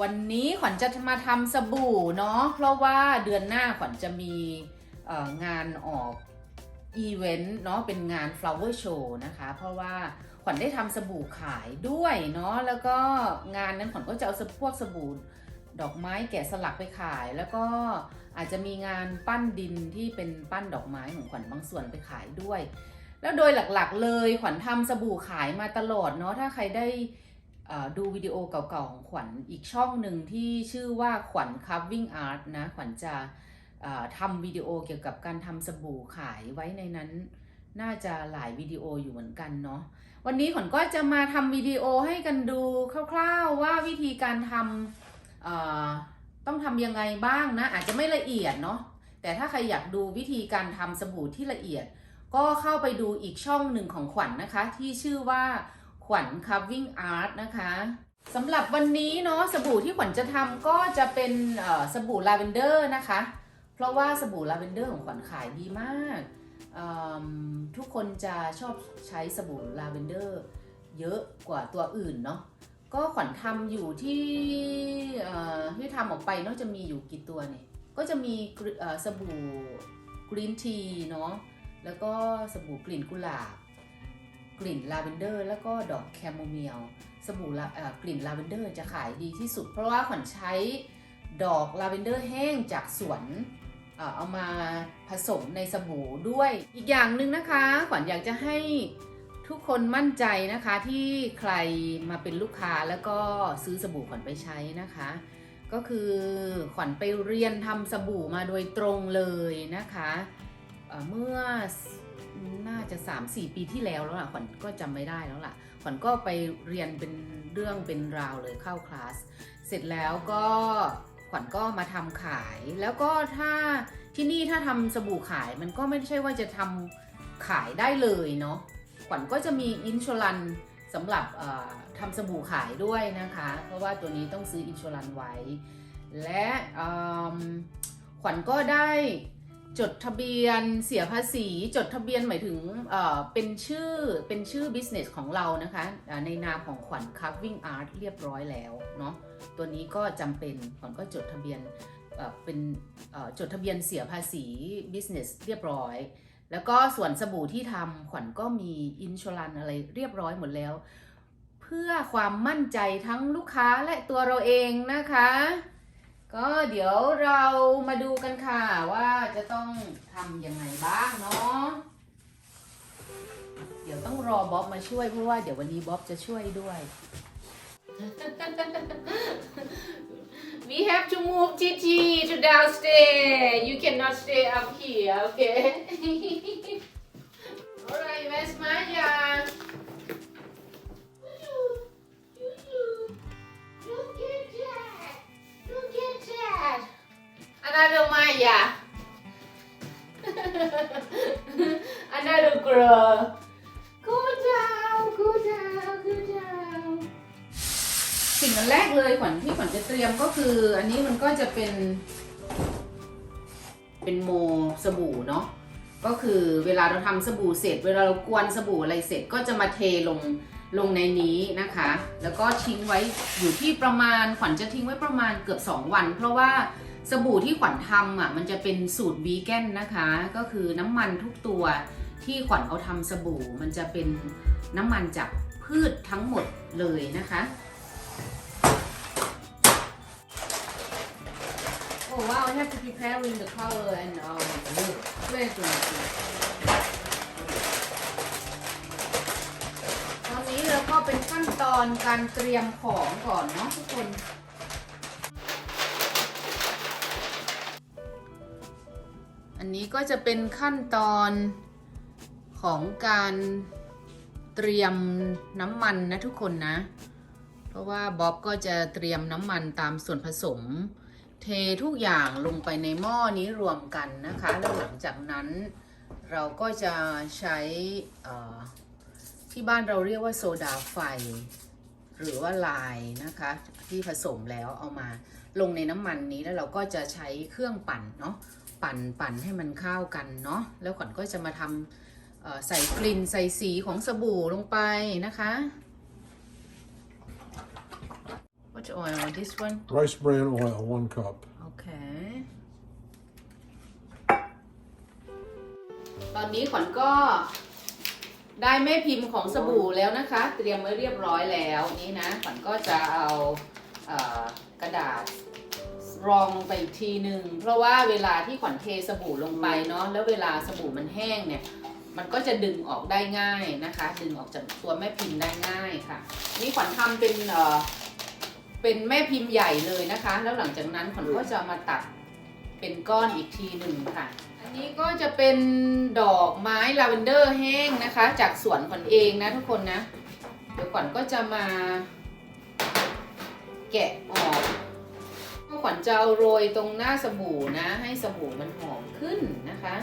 วันนี้ขวัญจะมาทำสบู่เนาะเพราะว่าเดือนหน้าขวัญจะมีงานออกอีเวนต์เนาะเป็นงาน flower show นะคะ เพราะว่าขวัญได้ทำสบู่ขายด้วยเนาะแล้วก็งานนั้นขวัญก็จะเอาพวกสบู่ดอกไม้แกะสลักไปขาย แล้วก็อาจจะมีงานปั้นดินที่เป็นปั้นดอกไม้ของขวัญบางส่วนไปขายด้วย แล้วโดยหลักๆเลยขวัญทำสบู่ขายมาตลอดเนาะถ้าใครได้ ดูวิดีโอเก่าๆของขวัญอีกช่องหนึ่งที่ชื่อว่าขวัญ carving art นะขวัญจะทำวิดีโอเกี่ยวกับการทำสบู่ขายไว้ในนั้น น่าจะหลายวิดีโออยู่เหมือนกันเนาะวันนี้ขวัญก็จะมาทำวิดีโอให้กันดูคร่าวๆว่าวิธีการทำต้องทำยังไงบ้างนะอาจจะไม่ละเอียดเนาะแต่ถ้าใครอยากดูวิธีการทำสบู่ที่ละเอียด ก็เข้าไปดูอีกช่องหนึ่งของขวัญนนะคะที่ชื่อว่า ขวัญ carving art นะคะสำหรับวันนี้เนาะสบู่ที่ขวัญจะทำก็จะเป็นสบู่ลาเวนเดอร์นะคะ เพราะว่าสบู่ลาเวนเดอร์ของขวัญขายดีมาก ทุกคนจะชอบใช้สบู่ลาเวนเดอร์เยอะกว่าตัวอื่นเนาะก็ขวัญทำอยู่ที่ที่ทำออกไปเนาะจะมีอยู่กี่ตัวเนี่ย ก็จะมีสบู่กรีนทีเนาะแล้วก็สบู่กลิ่นกุหลาบ กลิ่นลาเวนเดอร์ แล้วก็ดอกแคโมเมียลสบู่กลิ่นลาเวนเดอร์จะขายดีที่สุด เพราะว่าขวัญใช้ดอกลาเวนเดอร์แห้งจากสวนเอามาผสมในสบู่ด้วยอีกอย่างหนึ่งนะคะขวัญอยากจะให้ทุกคนมั่นใจนะคะที่ใครมาเป็นลูกค้าแล้วก็ซื้อสบู่ขวัญไปใช้นะคะ ก็คือขวัญไปเรียนทำสบู่มาโดยตรงเลยนะคะเเมื่อ น่าจะ 3-4 ปีที่แล้วแล้วล่ะขวัญก็จำไม่ได้แล้วล่ะขวัญก็ไปเรียนเป็นเรื่องเป็นราวเลยเข้าคลาสเสร็จแล้วก็ขวัญก็มาทำขาย แล้วก็ถ้าที่นี่ถ้าทำสบู่ขายมันก็ไม่ใช่ว่าจะทำขายได้เลยเนาะขวัญก็จะมีอินช r รันสำหรับทำสบู่ขายด้วยนะคะ เพราะว่าตัวนี้ต้องซื้ออินช r รันไว้ และขวัญก็ได้ จดทะเบียนเสียภาษีจดทะเบียนหมายถึงเอ่อเป็นชื่อเป็นชื่อ business ของเรานะคะในนามของขวัญ carving art เรียบร้อยแล้วเนาะตัวนี้ก็จำเป็นขวัญก็จดทะเบียนเป็นจดทะเบียนเสียภาษี business เรียบร้อย แล้วก็ส่วนสบู่ที่ทำขวัญก็มีอินช r รันอะไรเรียบร้อยหมดแล้ว เพื่อความมั่นใจทั้งลูกค้าและตัวเราเองนะคะ ก็เดี๋ยวเรามาดูกันค่ะว่าจะต้องทำยังไงบ้างเนาะเดี๋ยวต้องรอบ๊อบมาช่วยเพราะว่าเดี๋ยววันนี้บ๊อบจะช่วยด้วย We have to move Titi to downstairs. You cannot stay up here, okay? Ya. Another girl. Go down, go down, go down. สิ่งแรกเลยขวัญที่ขวัญจะเตรียมก็คือ อันนี้มันก็จะเป็น เป็นโมสบู่เนาะก็คือเวลาเราทำสบู่เสร็จ เวลาเรากวนสบู่อะไรเสร็จก็จะมาเทลงลงในนี้นะคะ แล้วก็ทิ้งไว้อยู่ที่ประมาณขวัญจะทิ้งไว้ประมาณเกือบ 2 วัน เพราะว่า สบู่ที่ขวัญทำอะมันจะเป็นสูตรวีแกนนะคะ ก็คือน้ำมันทุกตัวที่ขวัญเอาทำสบู่ มันจะเป็นน้ำมันจากพืชทั้งหมดเลยนะคะ Oh wow, I have to preparing the color and um, where is the ตอนนี้เราก็เป็นขั้นตอนการเตรียมของก่อนเนาะทุกคน อันนี้ก็จะเป็นขั้นตอนของการเตรียมน้ำมันนะทุกคนนะ เพราะว่าบ๊อบก็จะเตรียมน้ำมันตามส่วนผสม เททุกอย่างลงไปในหม้อนี้รวมกันนะคะ แล้วหลังจากนั้นเราก็จะใช้ที่บ้านเราเรียกว่าโซดาไฟ หรือว่าลายนะคะ ที่ผสมแล้วเอามาลงในน้ำมันนี้แล้วเราก็จะใช้เครื่องปั่นเนาะ ปั่นปั่นให้มันเข้ากันเนาะแล้วขวัญก็จะมาทำเอ่อใส่กลิ่นใส่สีของสบู่ลงไปนะคะ much oil this one Rice bran oil, one cup. โอเคตอนนี้ขวัญก็ได้แม่พิมพ์ของสบู่แล้วนะคะ เตรียมไว้เรียบร้อยแล้วนี่นะขวัญก็จะเอาเอ่อกระดาษ รองลงไปอีกทีหนึ่งเพราะว่าเวลาที่ขวัญเทสบู่ลงไปเนาะแล้วเวลาสบู่มันแห้งเนี่ยมันก็จะดึงออกได้ง่ายนะคะ ดึงออกจากตัวแม่พิมพ์ได้ง่ายค่ะ นี่ขวัญทำเป็นเอ่อเป็นแม่พิมพ์ใหญ่เลยนะคะ แล้วหลังจากนั้นขวัญก็จะมาตัดเป็นก้อนอีกทีหนึ่งค่ะ อันนี้ก็จะเป็นดอกไม้ลาเวนเดอร์แห้งนะคะ จากสวนขวัญเองนะทุกคนนะ เดี๋ยวขวัญก็จะมาแกะออก ขวัญจะเอาโรยตรงหน้าสบู่นะ ให้สบู่มันหอมขึ้นนะคะ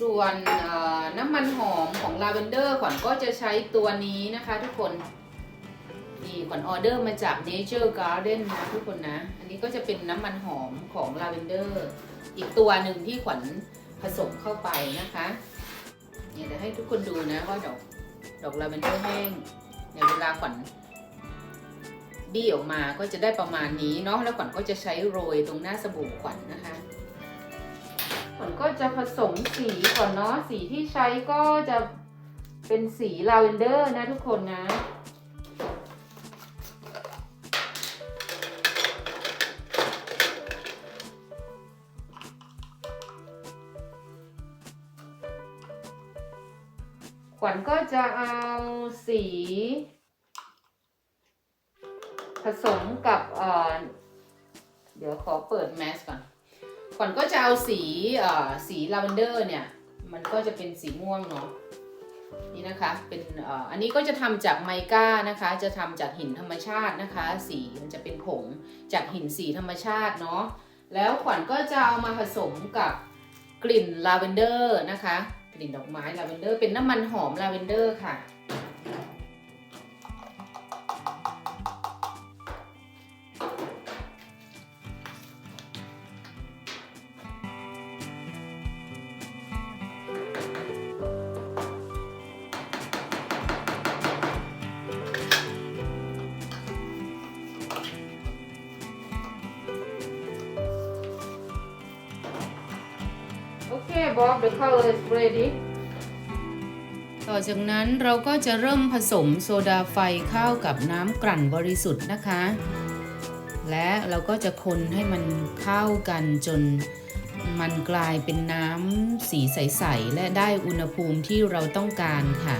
ส่วนน้ำมันหอมของลาเวนเดอร์ขวัญก็จะใช้ตัวนี้นะคะทุกคนนี่ขวัญออเดอร์มาจาก Nature Garden นะทุกคนนะ อันนี้ก็จะเป็นน้ำมันหอมของลาเวนเดอร์อีกตัวหนึ่งที่ขวัญผสมเข้าไปนะคะเนี่ยเดี๋ยวให้ทุกคนดูนะว่าดอกดอกลาเวนเดอร์แห้งเนี่ยเวลาขวัญ บี้ออกมาก็จะได้ประมาณนี้เนาะแล้วขวัญก็จะใช้โรยตรงหน้าสบู่ขวัญนะคะขวัญก็จะผสมสีก่อนเนาะสีที่ใช้ก็จะเป็นสีลาเวนเดอร์นะทุกคนนะ ขวัญก็จะเอาสีเอ่อสีลาเวนเดอร์เนี่ย มันก็จะเป็นสีม่วงเนาะนี่นะคะเป็นเอ่ออันนี้ก็จะทำจากไมก้านะคะ จะทำจากหินธรรมชาตินะคะ สีมันจะเป็นผงจากหินสีธรรมชาติเนาะแล้วขวัญก็จะเอามาผสมกับกลิ่นลาเวนเดอร์นะคะ กลิ่นดอกไม้ลาเวนเดอร์เป็นน้ำมันหอมลาเวนเดอร์ค่ะ above the color is ready ต่อจากนั้นเราก็จะเริ่มผสมโซดาไฟเข้ากับน้ำกลั่นบริสุทธิ์นะคะ และเราก็จะคนให้มันเข้ากันจนมันกลายเป็นน้ำสีใส ๆ และได้อุณหภูมิที่เราต้องการค่ะ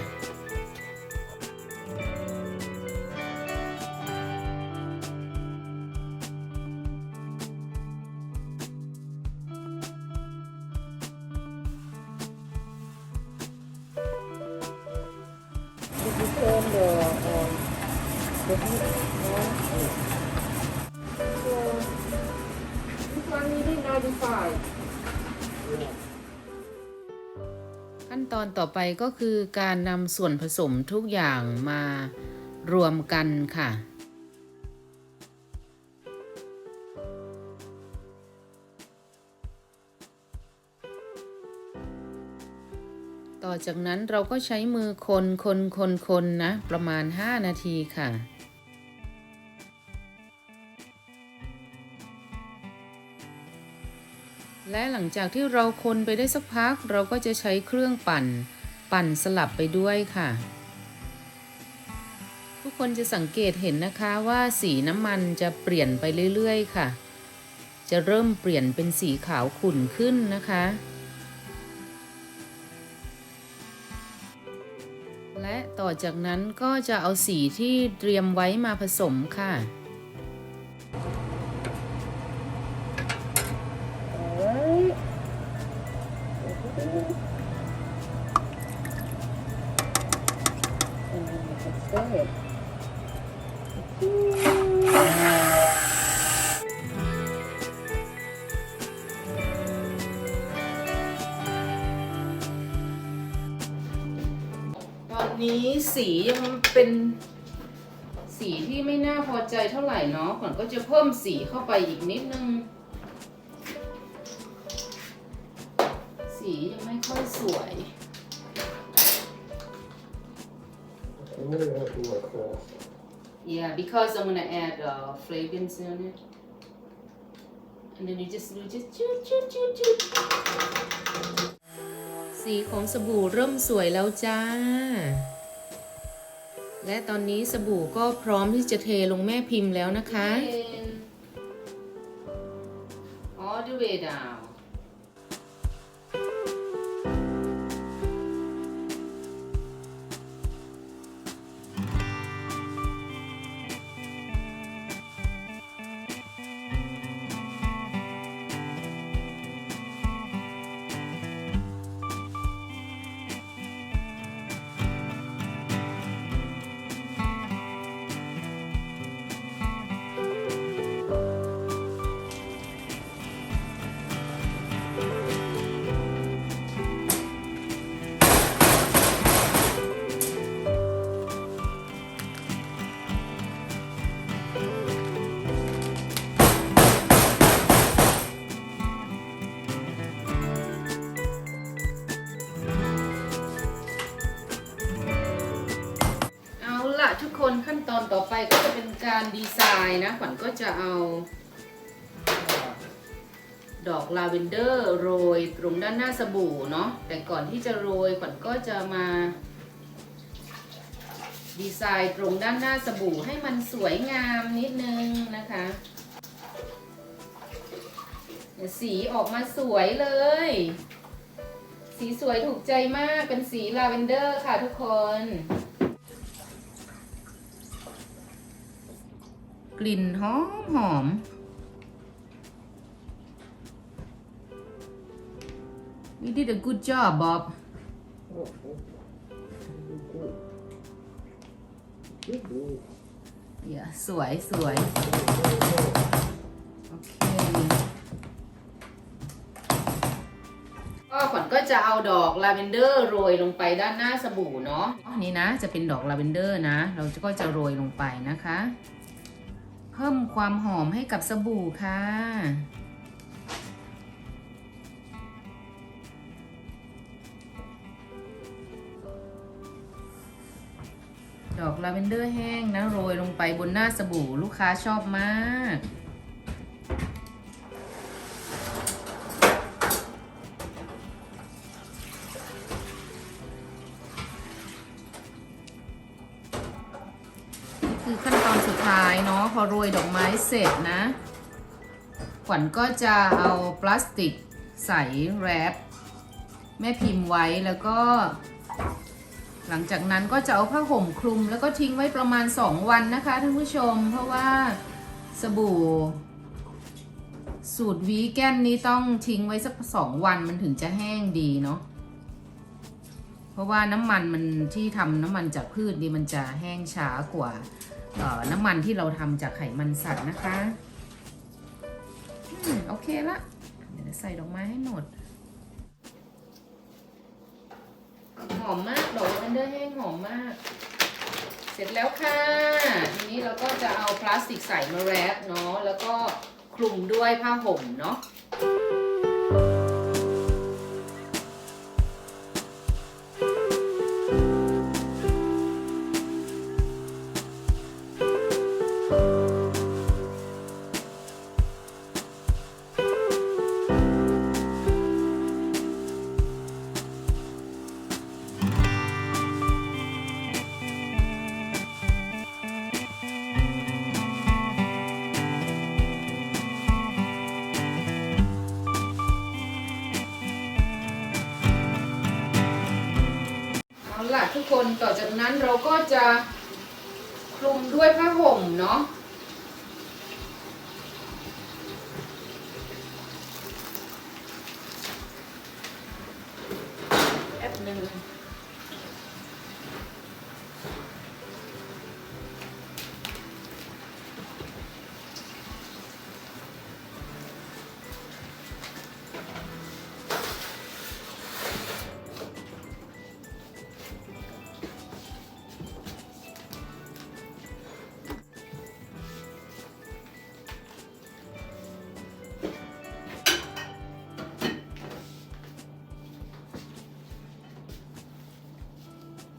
ไปก็คือการนำส่วนผสมทุกอย่างมารวมกันค่ะ ต่อจากนั้นเราก็ใช้มือคนคนคนคนนะ ประมาณ 5 นาทีค่ะและหลังจากที่เราคนไปได้สักพักเราก็จะใช้เครื่องปั่น ปั่นสลับไปด้วยค่ะ ทุกคนจะสังเกตเห็นนะคะว่าสีน้ำมันจะเปลี่ยนไปเรื่อยๆ ค่ะ จะเริ่มเปลี่ยนเป็นสีขาวขุ่นขึ้นนะคะ และต่อจากนั้นก็จะเอาสีที่เตรียมไว้มาผสมค่ะ นี้สียังเป็นสีที่ไม่น่าพอใจเท่าไหร่เนาะขวัญก็จะเพิ่มสีเข้าไปอีกนิดนึง สียังไม่ค่อยสวย I'm gonna have to like that. Yeah, because I'm gonna add uh, fragrance in it. And then you just you just choo choo choo choo. สีของสบู่เริ่มสวยแล้วจ้า และตอนนี้สบู่ก็พร้อมที่จะเทลงแม่พิมพ์แล้วนะคะ All the way down คนขั้นตอนต่อไปก็จะเป็นการดีไซน์นะ ขวัญก็จะเอาดอกลาเวนเดอร์โรยตรงด้านหน้าสบู่เนาะแต่ก่อนที่จะโรยขวัญก็จะมา ดีไซน์ตรงด้านหน้าสบู่ให้มันสวยงามนิดนึงนะคะ สีออกมาสวยเลย สีสวยถูกใจมากเป็นสีลาเวนเดอร์ค่ะทุกคน กลิ่นหอมหอม You did a good job Bob yeah สวยสวยโอเคก็ขวัญก็จะเอาดอกลาเวนเดอร์โรยลงไปด้านหน้าสบู่เนาะอันนี้นะจะเป็นดอกลาเวนเดอร์นะ เราก็จะโรยลงไปนะคะ เพิ่มความหอมให้กับสบู่ค่ะ ดอกลาเวนเดอร์แห้งนะ โรยลงไปบนหน้าสบู่ลูกค้าชอบมาก คือขั้นตอนสุดท้ายเนาะพอโรยดอกไม้เสร็จนะ ขวัญก็จะเอาพลาสติกใสแรปแม่พิมพ์ไว้แล้วก็ หลังจากนั้นก็จะเอาผ้าห่มคลุม แล้วก็ทิ้งไว้ประมาณ 2 วันนะคะท่านผู้ชม เพราะว่าสบู่ สูตรวีแกนนี้ต้องทิ้งไว้สักสองวันมันถึงจะแห้งดีเนาะเพราะว่าน้ำมันมันที่ทำน้ำมันจากพืชนี่มันจะแห้งช้ากว่า น้ำมันที่เราทำจากไขมันสัตว์นะคะอืมโอเคละเดี๋ยวใส่ดอกไม้ให้หมด หอมมากดอกลาเวนเดอร์แห้งหอมมาก เสร็จแล้วค่ะ ทีนี้เราก็จะเอาพลาสติกใส่มาแรปเนาะแล้วก็คลุมด้วยผ้าห่มเนาะ ต่อจากนั้นเราก็จะคลุมด้วยผ้าห่มเนาะ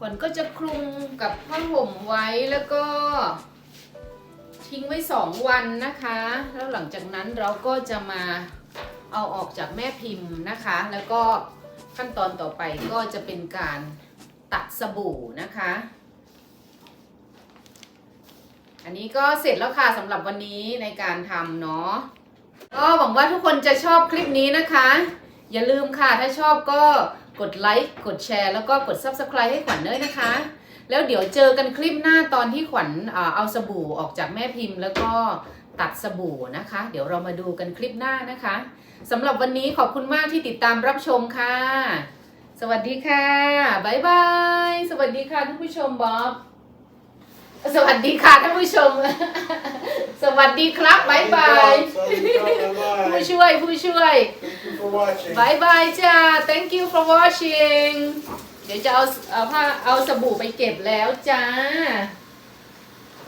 ขวัญก็จะคลุมกับผ้าห่มไว้แล้วก็ ทิ้งไว้2วันนะคะ แล้วหลังจากนั้นเราก็จะมาเอาออกจากแม่พิมพ์นะคะ แล้วก็ขั้นตอนต่อไปก็จะเป็นการตัดสบู่นะคะ อันนี้ก็เสร็จแล้วค่ะสำหรับวันนี้ในการทำเนาะก็หวังว่าทุกคนจะชอบคลิปนี้นะคะ อย่าลืมค่ะถ้าชอบก็ กดไลค์กดแชร์แล้วก็กด Subscribe ให้ขวัญด้วยนะคะ แล้วเดี๋ยวเจอกันคลิปหน้าตอนที่ขวัญเอาสบู่ออกจากแม่พิมพ์ แล้วก็ตัดสบู่นะคะ เดี๋ยวเรามาดูกันคลิปหน้านะคะสำหรับวันนี้ขอบคุณมากที่ติดตามรับชมค่ะ สวัสดีค่ะ บ๊ายบาย สวัสดีค่ะท่านผู้ชมบ๊อบ สวัสดีค่ะท่านผู้ชม สวัสดีครับบ๊ายบาย ผู้ Bye ช่วยผู้ช่วย Thank you for watching. บายบายจ้า thank you for watching เดี๋ยวจะเอาเอาผ้าเอาสบู่ไปเก็บแล้วจ้า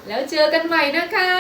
แล้วเจอกันใหม่นะคะ